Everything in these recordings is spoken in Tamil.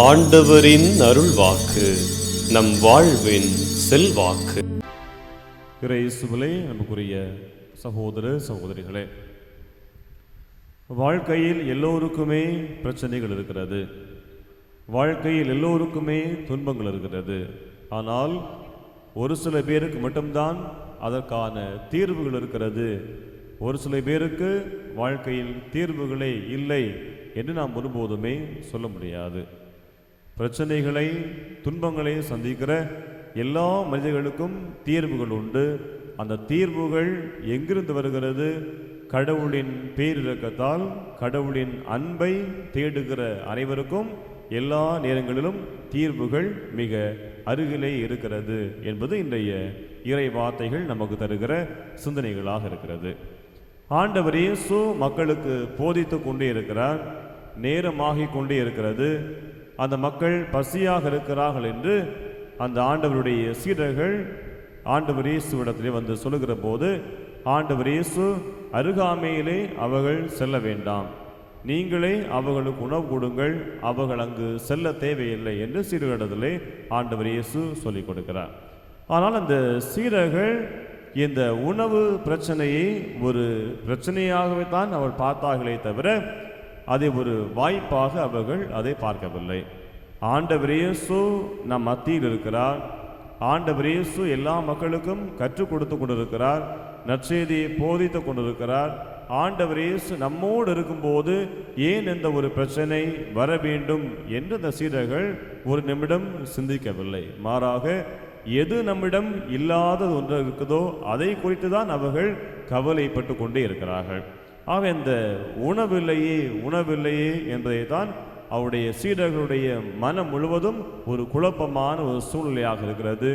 ஆண்டவரின் அருள் வாக்கு நம் வாழ்வின் செல்வாக்கு. இயேசுவிலே நமக்குரிய சகோதர சகோதரிகளே வாழ்க்கையில் எல்லோருக்குமே பிரச்சனைகள் இருக்கிறது. வாழ்க்கையில் எல்லோருக்குமே துன்பங்கள் இருக்கிறது. ஆனால் ஒரு சில பேருக்கு மட்டும்தான் அதற்கான தீர்வுகள் இருக்கிறது. ஒரு சில பேருக்கு வாழ்க்கையில் தீர்வுகளே இல்லை என்று நாம் ஒருபோதுமே சொல்ல முடியாது. பிரச்சனைகளை துன்பங்களை சந்திக்கிற எல்லா மனிதர்களுக்கும் தீர்வுகள் உண்டு. அந்த தீர்வுகள் எங்கிருந்து வருகிறது? கடவுளின் பேரிரக்கத்தால் கடவுளின் அன்பை தேடுகிற அனைவருக்கும் எல்லா நேரங்களிலும் தீர்வுகள் மிக அருகிலே இருக்கிறது என்பது இன்றைய இறை வார்த்தைகள் நமக்கு தருகிற சிந்தனைகளாக இருக்கிறது. ஆண்டவர் இயேசு மக்களுக்கு போதித்து கொண்டே இருக்கிறார் நேரமாகிக் கொண்டே இருக்கிறது. அந்த மக்கள் பசியாக இருக்கிறார்கள் என்று அந்த ஆண்டவருடைய சீடர்கள் ஆண்டவர் இயேசுவிடத்திலே வந்து சொல்லுகிற போது ஆண்டவர் இயேசு அருகாமையிலே அவர்கள் செல்ல வேண்டாம். நீங்களே அவர்களுக்கு உணவு கொடுங்கள். அவர்கள் அங்கு செல்ல தேவையில்லை என்று சீடர்களிடத்திலே ஆண்டவர் இயேசு சொல்லிக் கொடுக்கிறார். ஆனால் அந்த சீரர்கள் இந்த உணவு பிரச்சனையை ஒரு பிரச்சனையாகவே தான் அவர் பார்த்தார்களே தவிர அதை ஒரு வாய்ப்பாக அவர்கள் அதை பார்க்கவில்லை. ஆண்டவர் இயேசு நம் மத்தியில் இருக்கிறார். ஆண்டவர் இயேசு எல்லா மக்களுக்கும் கற்றுக் கொடுத்து கொண்டிருக்கிறார். நற்செய்தியை போதித்து கொண்டிருக்கிறார். ஆண்டவர் இயேசு நம்மோடு இருக்கும்போது ஏன் இந்த ஒரு பிரச்சனை வர வேண்டும் என்று அந்த சீடர்கள் ஒரு நிமிடம் சிந்திக்கவில்லை. மாறாக எது நம்மிடம் இல்லாதது ஒன்று இருக்குதோ அதை குறித்து தான் அவர்கள் கவலைப்பட்டு கொண்டே இருக்கிறார்கள். ஆக இந்த உணவில்லையே உணவில்லையே என்பதை தான் அவருடைய சீடர்களுடைய மனம் முழுவதும் ஒரு குழப்பமான ஒரு சூழ்நிலையாக இருக்கிறது.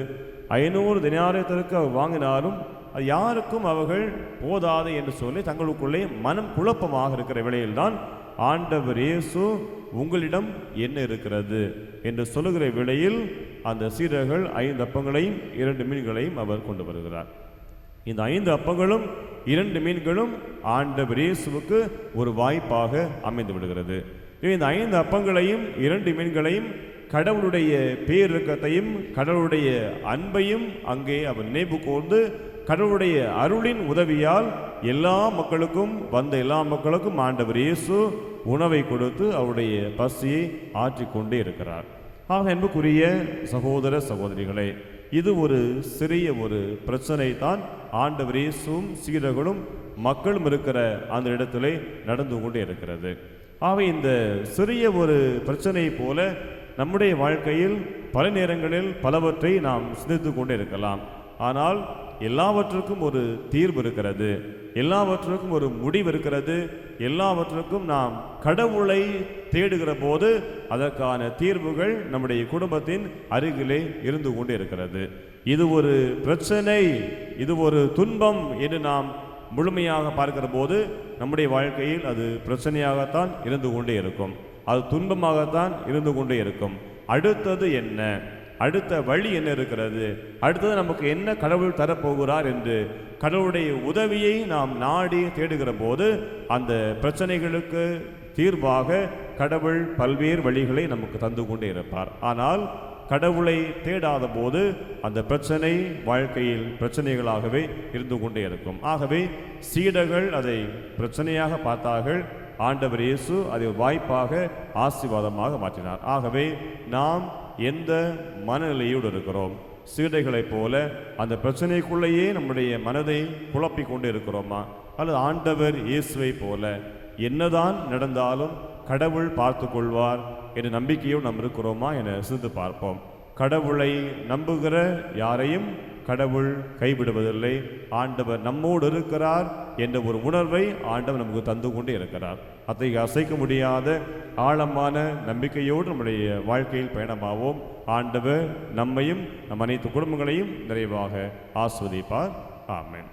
ஐநூறு தினாரத்திற்கு அவர் வாங்கினாலும் அது யாருக்கும் அவர்கள் போதாது என்று சொல்லி தங்களுக்குள்ளே மனம் குழப்பமாக இருக்கிற வேளையில்தான் ஆண்டவர் இயேசு உங்களிடம் என்ன இருக்கிறது என்று சொல்லுகிற வேளையில் அந்த சீடர்கள் ஐந்து அப்பங்களையும் இரண்டு மீன்களையும் அவர் கொண்டு வருகிறார். இந்த ஐந்து அப்பங்களும் இரண்டு மீன்களும் ஆண்டவர் இயேசுவுக்கு ஒரு வாய்ப்பாக அமைந்து விடுகிறது இந்த ஐந்து அப்பங்களையும் இரண்டு மீன்களையும் கடவுளுடைய பேரிரக்கத்தையும் கடவுளுடைய அன்பையும் அங்கே அவர் நினைவு கூர்ந்து கடவுளுடைய அருளின் உதவியால் எல்லா மக்களுக்கும் வந்த எல்லா மக்களுக்கும் ஆண்டவர் இயேசு உணவை கொடுத்து அவருடைய பசியை ஆற்றிக்கொண்டே இருக்கிறார். ஆக அன்புக்குரிய சகோதர சகோதரிகளே இது ஒரு சிறிய ஒரு பிரச்சனை தான் ஆண்டவர் இயேசுவும் சீடர்களும் மக்களும் இருக்கிற அந்த இடத்துல நடந்து கொண்டே இருக்கிறது. ஆகவே இந்த சிறிய ஒரு பிரச்சனையை போல நம்முடைய வாழ்க்கையில் பல நேரங்களில் பலவற்றை நாம் சிந்தித்து கொண்டே இருக்கலாம். ஆனால் எல்லாவற்றுக்கும் ஒரு தீர்வு இருக்கிறது. எல்லாவற்றுக்கும் ஒரு முடிவு இருக்கிறது. எல்லாவற்றுக்கும் நாம் கடவுளை தேடுகிற போது அதற்கான தீர்வுகள் நம்முடைய குடும்பத்தின் அருகிலே இருந்து கொண்டு இருக்கிறது இது ஒரு பிரச்சனை இது ஒரு துன்பம் என்று நாம் முழுமையாக பார்க்கிற போது நம்முடைய வாழ்க்கையில் அது பிரச்சனையாகத்தான் இருந்து கொண்டே இருக்கும். அது துன்பமாகத்தான் இருந்து கொண்டே இருக்கும். அடுத்தது என்ன? அடுத்த வழி என்ன இருக்கிறது? அடுத்தது நமக்கு என்ன கடவுள் தரப்போகிறார் என்று கடவுளுடைய உதவியை நாம் நாடி தேடுகிற போது அந்த பிரச்சனைகளுக்கு தீர்வாக கடவுள் பல்வேறு வழிகளை நமக்கு தந்து கொண்டே இருப்பார். ஆனால் கடவுளை தேடாத போது அந்த பிரச்சனை வாழ்க்கையில் பிரச்சனைகளாகவே இருந்து கொண்டே இருக்கும். ஆகவே சீடர்கள் அதை பிரச்சனையாக பார்த்தார்கள். ஆண்டவர் இயேசு அதை வாய்ப்பாக ஆசீர்வாதமாக மாற்றினார். ஆகவே நாம் எந்த மனநிலையோடு இருக்கிறோம்? சீடைகளைப் போல அந்த பிரச்சனைக்குள்ளேயே நம்முடைய மனதை குழப்பி கொண்டு இருக்கிறோமா? அல்லது ஆண்டவர் இயேசுவை போல என்னதான் நடந்தாலும் கடவுள் பார்த்து கொள்வார் என்ற நம்பிக்கையோடு நாம் இருக்கிறோமா என சிந்து பார்ப்போம். கடவுளை நம்புகிற யாரையும் கடவுள் கைவிடுவதில்லை. ஆண்டவர் நம்மோடு இருக்கிறார் என்ற ஒரு உணர்வை ஆண்டவர் நமக்கு தந்து கொண்டே இருக்கிறார். அத்தகைய அசைக்க முடியாத ஆழமான நம்பிக்கையோடு நம்முடைய வாழ்க்கையில் பயணமாவோம். ஆண்டவர் நம்மையும் நம் அனைத்து குடும்பங்களையும் நிறைவாக ஆஸ்வதிப்பார். ஆமேன்.